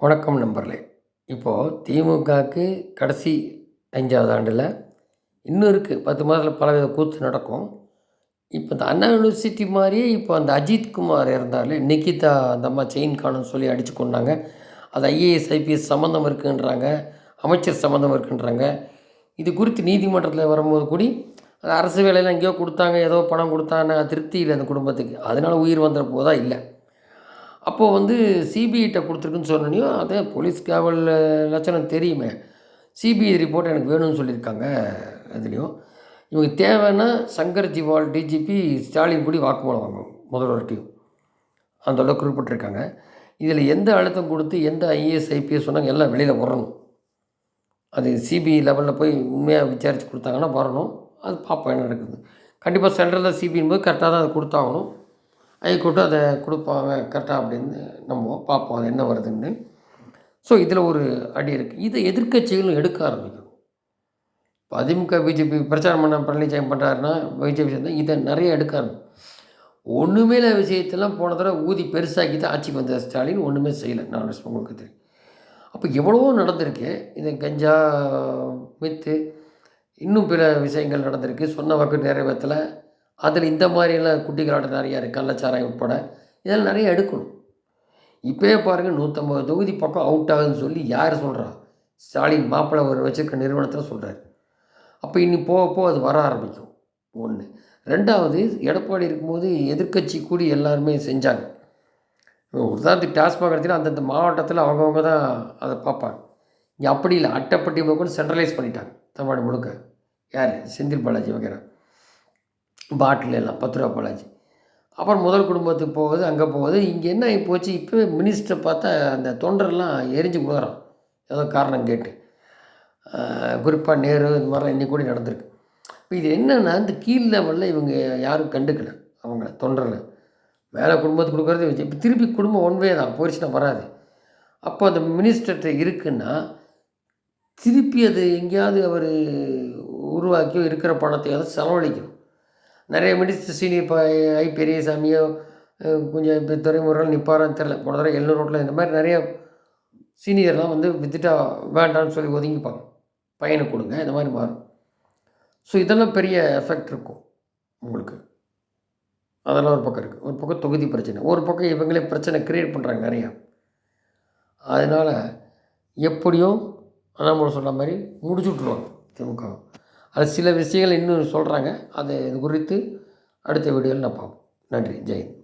வணக்கம் நண்பர்களே. இப்போது திமுகவுக்கு கடைசி அஞ்சாவது ஆண்டில் இன்னும் இருக்குது பத்து மாதத்தில் பலவித கூத்து நடக்கும். இப்போ இந்த அண்ணா யூனிவர்சிட்டி மாதிரியே இப்போ அந்த அஜித் குமார் நிக்கிதா அந்த அம்மா செயின் காணும்னு சொல்லி அடித்து கொண்டாங்க. அது ஐஏஎஸ் ஐபிஎஸ் சம்மந்தம் இருக்குன்றாங்க. அமைச்சர் சம்மந்தம் இருக்குன்றாங்க. இது குறித்து நீதிமன்றத்தில் வரும்போது கூடி அந்த அரசு வேலையில் எங்கேயோ கொடுத்தாங்க. ஏதோ பணம் கொடுத்தாங்க. திருப்தி இல்லை அந்த குடும்பத்துக்கு. அதனால் உயிர் வந்துட போதா இல்லை. அப்போது வந்து சிபிஐட்ட கொடுத்துருக்குன்னு சொன்னோனையும் அதே போலீஸ் காவல் லட்சணம் தெரியுமே. சிபிஐ ரிப்போர்ட் எனக்கு வேணும்னு சொல்லியிருக்காங்க அதுலேயும் இவங்க தேவைன்னா சங்கர் ஜிவால் டிஜிபி ஸ்டாலின் கூடி வாக்குமூலம் வாங்கணும் முதல்வர்கிட்டையும். அந்த அளவுக்கு குறிப்பிட்டிருக்காங்க. இதில் எந்த அழுத்தம் கொடுத்து எந்த ஐஏஎஸ் ஐபிஎஸ் சொன்னாங்க எல்லாம் வெளியில் வரணும். அது சிபிஐ லெவலில் போய் உண்மையாக விசாரித்து கொடுத்தாங்கன்னா வரணும். அது பார்ப்போம் என்ன நடக்குது. கண்டிப்பாக சென்ட்ரலில் சிபிஐன் போது கரெக்டாக தான் அதை கொடுத்தாகணும். ஹைகோர்ட்டு அதை கொடுப்பாங்க கரெக்டாக அப்படின்னு நம்ம பார்ப்போம் அது என்ன வருதுன்னு. ஸோ இதில் ஒரு அடி இருக்குது இதை எதிர்க்கட்சிகளும் எடுக்க ஆரம்பிக்கணும் இப்போ அதிமுக பிஜேபி பிரச்சாரம் பண்ண பழனிசாமி பண்ணுறாருன்னா பிஜேபி சேர்ந்தால் இதை நிறைய எடுக்க ஆரம்பிக்கும். ஒன்றுமே இல்லை விஷயத்தெல்லாம் போன தடவை ஊதி பெருசாக்கி தான் ஆட்சிக்கு வந்த ஸ்டாலின். ஒன்றுமே செய்யலை. நான் உங்களுக்கு தெரியும். அப்போ எவ்வளவோ நடந்திருக்கு. இது கஞ்சா மித்து இன்னும் பிற விஷயங்கள் நடந்திருக்கு. சொன்ன வாக்கு நிறைவேற்றலை. அதில் இந்த மாதிரியெல்லாம் குட்டிகளாட்டம் நிறையா இருக்குது கள்ளச்சாராயம் உட்பட. இதெல்லாம் நிறைய எடுக்கணும். இப்போயே பாருங்கள் நூற்றம்பது தொகுதி பக்கம் அவுட் ஆகுதுன்னு சொல்லி யார் சொல்கிறா ஸ்டாலின் மாப்பிள்ளை ஒரு வச்சுருக்க நிறுவனத்தில் சொல்கிறார் அப்போ இனி போக போக அது வர ஆரம்பிக்கும். ஒன்று ரெண்டாவது எடப்பாடி இருக்கும்போது எதிர்க்கட்சி கூடி எல்லாருமே செஞ்சாங்க. உதாரணத்துக்கு டாஸ்மாக் எடுத்தீங்கன்னா அந்தந்த மாவட்டத்தில் அவங்கவுங்க தான் அதை பார்ப்பாங்க. இங்கே அப்படி இல்லை. அட்டைப்பட்டி கூட சென்ட்ரலைஸ் பண்ணிட்டாங்க. தமிழ்நாடு முழுக்க. யார்? செந்தில் பாலாஜி வைக்கிறேன் பாட்டில் எல்லாம் பத்து ரூபா பாலாஜி. அப்புறம் முதல் குடும்பத்துக்கு போகுது அங்கே போகுது. இங்கே என்ன ஆகி போச்சு? இப்போ மினிஸ்டரை பார்த்தா அந்த தொண்டரெல்லாம் எரிஞ்சு போகிறான் ஏதோ காரணம் கேட்டு. குறிப்பாக நேரு இந்த மாதிரிலாம் இன்றைக்கி கூட நடந்திருக்கு. இப்போ இது என்னென்னா இந்த கீழ் லெவலில் இவங்க யாரும் கண்டுக்கல அவங்கள தொண்டரில் மேலே குடும்பத்துக்கு கொடுக்குறது வச்சு இப்போ திருப்பி குடும்பம் ஒன்வே தான் போயிடுச்சுன்னா வராது. அப்போ அந்த மினிஸ்டர்கிட்ட இருக்குன்னா திருப்பி அது எங்கேயாவது அவர் உருவாக்கியோ இருக்கிற பணத்தையாவது செலவழிக்கணும். நிறைய மினிஸ்டர் சீனியர் இப்போ ஐ பெரியசாமியோ கொஞ்சம் இப்போ துறைமுறைகள் நிற்பாரான்னு தெரில போன தடவை எல்லூர் ரோட்டில் இந்த மாதிரி நிறைய சீனியர்லாம் வந்து வித்துட்டா வேண்டாம்னு சொல்லி ஒதுங்கிப்பாங்க. பையனை கொடுங்க இந்த மாதிரி மாறும். ஸோ இதெல்லாம் பெரிய எஃபெக்ட் இருக்கும் உங்களுக்கு. அதெல்லாம் ஒரு பக்கம் இருக்குது ஒரு பக்கம் தொகுதி பிரச்சனை. ஒரு பக்கம் இவங்களே பிரச்சனை க்ரியேட் பண்ணுறாங்க நிறையா. அதனால் எப்படியும் அண்ணாமலை சொல்கிற மாதிரி முடிச்சு விட்ருவாங்க திமுக அது சில விஷயங்கள் இன்னும் சொல்கிறாங்க அது இது குறித்து அடுத்த வீடியோவில் நான் பார்ப்போம். நன்றி. ஜெயந்த்